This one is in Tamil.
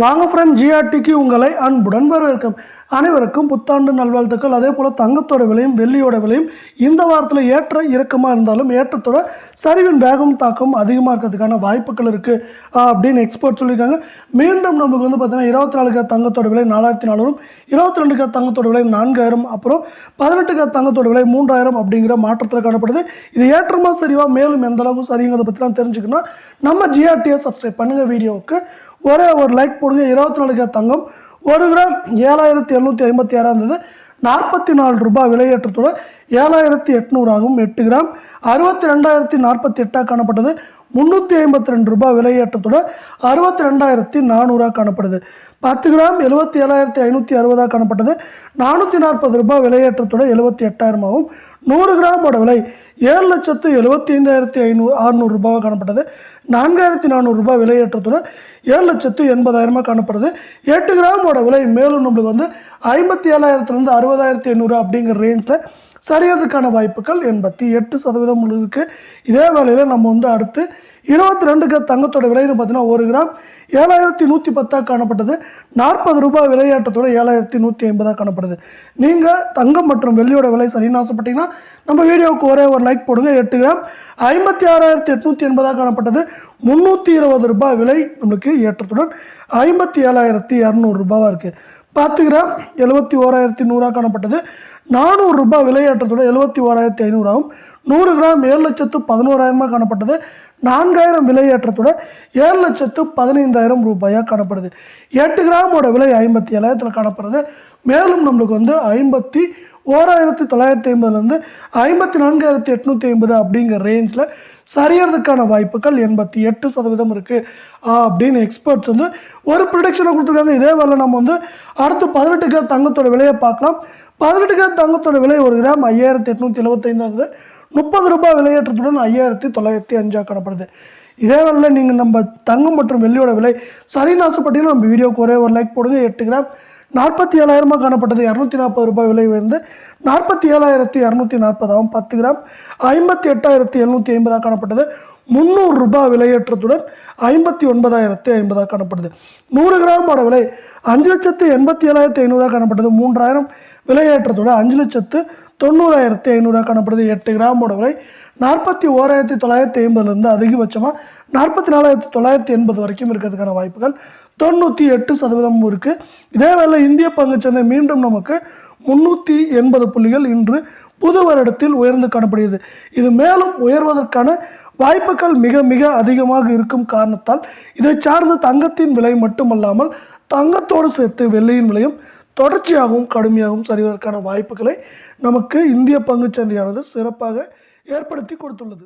வாங்க ஃப்ரெண்ட் ஜிஆர்டிக்கு உங்களை அன்புடன் வரவேற்கும். அனைவருக்கும் புத்தாண்டு நல்வாழ்த்துக்கள். அதே போல் தங்கத்தோட விலையும் வெள்ளியோட விலையும் இந்த வாரத்தில் ஏற்ற இறக்கமாக இருந்தாலும் ஏற்றத்தோட சரிவின் வேகம் தாக்கம் அதிகமாக இருக்கிறதுக்கான வாய்ப்புகள் இருக்குது அப்படின்னு எக்ஸ்பர்ட் சொல்லியிருக்காங்க. மீண்டும் நமக்கு வந்து பார்த்திங்கன்னா இருபத்தி நாலு கே தங்கத்தோட விலை நாலாயிரத்தி நானூறும் இருபத்தி ரெண்டு கே தங்கத்தோட விலை நான்காயிரம் அப்புறம் பதினெட்டு கே தங்கத்தோட விலை மூன்றாயிரம் அப்படிங்கிற மாற்றத்தில் காணப்படுது. இது ஏற்றமாக சரிவா மேலும் எந்த அளவுக்கு சரிங்கிறத பற்றிலாம் தெரிஞ்சுக்கணும் நம்ம ஜிஆர்டியை சப்ஸ்கிரைப் பண்ணுங்கள் வீடியோவுக்கு ஒரே ஒரு லைக் போடுங்க. இருபத்தி நாலு கிராம் தங்கம். ஒரு கிராம் ஏழாயிரத்தி எழுநூற்றி ஐம்பத்தி ஆறாக இருந்தது நாற்பத்தி நாலு ரூபாய் விலையேற்றத்தோடு ஏழாயிரத்தி எட்நூறாகவும் எட்டு கிராம் அறுபத்தி ரெண்டாயிரத்தி நாற்பத்தி எட்டாக காணப்பட்டது. முந்நூற்றி ஐம்பத்தி ரெண்டு ரூபாய் விலையேற்றத்தோட அறுபத்தி ரெண்டாயிரத்தி நானூறாக காணப்படுது. பத்து கிராம் எழுபத்தி ஏழாயிரத்தி ஐநூற்றி அறுபதாக காணப்பட்டது. நானூற்றி நாற்பது ரூபாய் விலையேற்றத்தோட எழுபத்தி எட்டாயிரமாகவும் நூறு கிராமோட விலை ஏழு லட்சத்து எழுபத்தி ஐந்தாயிரத்தி ஐநூறு அறுநூறு ரூபாவாக காணப்பட்டது. நான்காயிரத்தி நானூறு ரூபாய் விலையேற்றத்தோட ஏழு லட்சத்து எண்பதாயிரமாக காணப்படுது. எட்டு கிராமோட விலை மேலும் நம்மளுக்கு வந்து ஐம்பத்தி ஏழாயிரத்துலேருந்து அறுபதாயிரத்தி ஐநூறு அப்படிங்கிற ரேஞ்சில் சரியறதுக்கான வாய்ப்புகள் எண்பத்தி எட்டு சதவீதம் இருக்குது இதே வேளையில் நம்ம வந்து அடுத்து இருபத்தி ரெண்டு கிராம் தங்கத்தோட விலைன்னு பார்த்தீங்கன்னா ஒரு கிராம் ஏழாயிரத்தி நூற்றி பத்தாக காணப்பட்டது. நாற்பது ரூபாய் விலையேற்றத்தோட ஏழாயிரத்தி நூற்றி ஐம்பதாக காணப்படுது. நீங்கள் தங்கம் மற்றும் வெள்ளியோட விலை சரின்னு ஆசைப்பட்டீங்கன்னா நம்ம வீடியோவுக்கு ஒரே ஒரு லைக் போடுங்க. எட்டு கிராம் ஐம்பத்தி ஆறாயிரத்தி எட்நூற்றி எண்பதாக காணப்பட்டது. முந்நூற்றி இருபது ரூபாய் விலை நம்மளுக்கு ஏற்றத்துடன் ஐம்பத்தி ஏழாயிரத்தி இரநூறு ரூபாவாக இருக்குது பத்து கிராம் எழுபத்தி ஓராயிரத்தி நூறாக காணப்பட்டது. நானூறு ரூபாய் விலையேற்றத்தோட எழுபத்தி ஓராயிரத்தி ஐநூறாகவும் நூறு கிராம் ஏழு லட்சத்து பதினோராயிரமாக காணப்பட்டது. நான்காயிரம் விலையேற்றத்தோட ஏழு லட்சத்து பதினைந்தாயிரம் ரூபாயாக காணப்படுது. எட்டு கிராமோட விலை ஐம்பத்தி ஏழாயிரத்தில் காணப்படுறது மேலும் நம்மளுக்கு வந்து ஐம்பத்தி ஓராயிரத்தி தொள்ளாயிரத்தி ஐம்பதுலேருந்து ஐம்பத்தி நான்காயிரத்தி எட்நூற்றி ஐம்பது அப்படிங்கிற ரேஞ்சில் சரியறதுக்கான வாய்ப்புகள் எண்பத்தி எட்டு சதவீதம் இருக்குது அப்படின்னு எக்ஸ்பர்ட்ஸ் வந்து ஒரு ப்ரொடிக்ஷனை கொடுத்துருக்காங்க. இதே வேலை நம்ம வந்து அடுத்து பதினெட்டு கிராம் தங்கத்தோட விலையை பார்க்கலாம். பதினெட்டு கிராம் தங்கத்தோட விலை ஒரு கிராம் ஐயாயிரத்தி எட்நூற்றி எழுபத்தைந்தாவது முப்பது ரூபாய் விலையேற்றத்துடன் ஐயாயிரத்தி தொள்ளாயிரத்தி அஞ்சாக காணப்படுது. இதே வரல நீங்கள் நம்ம தங்கம் மற்றும் வெள்ளியோட விலை சரின்னு ஆசைப்பட்டீங்கன்னா நம்ம வீடியோக்கு ஒரே ஒரு லைக் போடுங்க. எட்டு கிராம் நாற்பத்தி ஏழாயிரமாக காணப்பட்டது. இரநூத்தி நாற்பது ரூபாய் விலை வந்து நாற்பத்தி ஏழாயிரத்தி இரநூத்தி நாற்பதாகவும் பத்து கிராம் ஐம்பத்தி எட்டாயிரத்தி எழுநூற்றி ஐம்பதாக காணப்பட்டது. முந்நூறு ரூபாய் விலையேற்றத்துடன் ஐம்பத்தி ஒன்பதாயிரத்தி ஐம்பதாக காணப்படுது. நூறு கிராமோட விலை அஞ்சு லட்சத்து எண்பத்தி ஏழாயிரத்தி ஐநூறுரூவா காணப்பட்டது மூன்றாயிரம் விலையேற்றத்தோட அஞ்சு லட்சத்து தொண்ணூறாயிரத்தி ஐநூறுரூவா காணப்படுது. எட்டு கிராமோட விலை நாற்பத்தி ஓராயிரத்தி தொள்ளாயிரத்தி ஐம்பதுலேருந்து அதிகபட்சமாக நாற்பத்தி நாலாயிரத்தி தொள்ளாயிரத்தி எண்பது வரைக்கும் இருக்கிறதுக்கான வாய்ப்புகள் தொண்ணூற்றி எட்டு சதவீதமும் இருக்குது இதே வேளை இந்திய பங்குச்சந்தை மீண்டும் நமக்கு முந்நூற்றி எண்பது புள்ளிகள் இன்று புது வருடத்தில் உயர்ந்து காணப்படுகிறது. இது மேலும் உயர்வதற்கான வாய்ப்புகள் மிக மிக அதிகமாக இருக்கும் காரணத்தால் இதை சார்ந்த தங்கத்தின் விலை மட்டுமல்லாமல் தங்கத்தோடு சேர்த்து வெள்ளியின் விலையும் தொடர்ச்சியாகவும் கடுமையாகவும் சரிவதற்கான வாய்ப்புகளை நமக்கு இந்திய பங்குச்சந்தையானது சிறப்பாக ஏற்படுத்தி கொடுத்துள்ளது.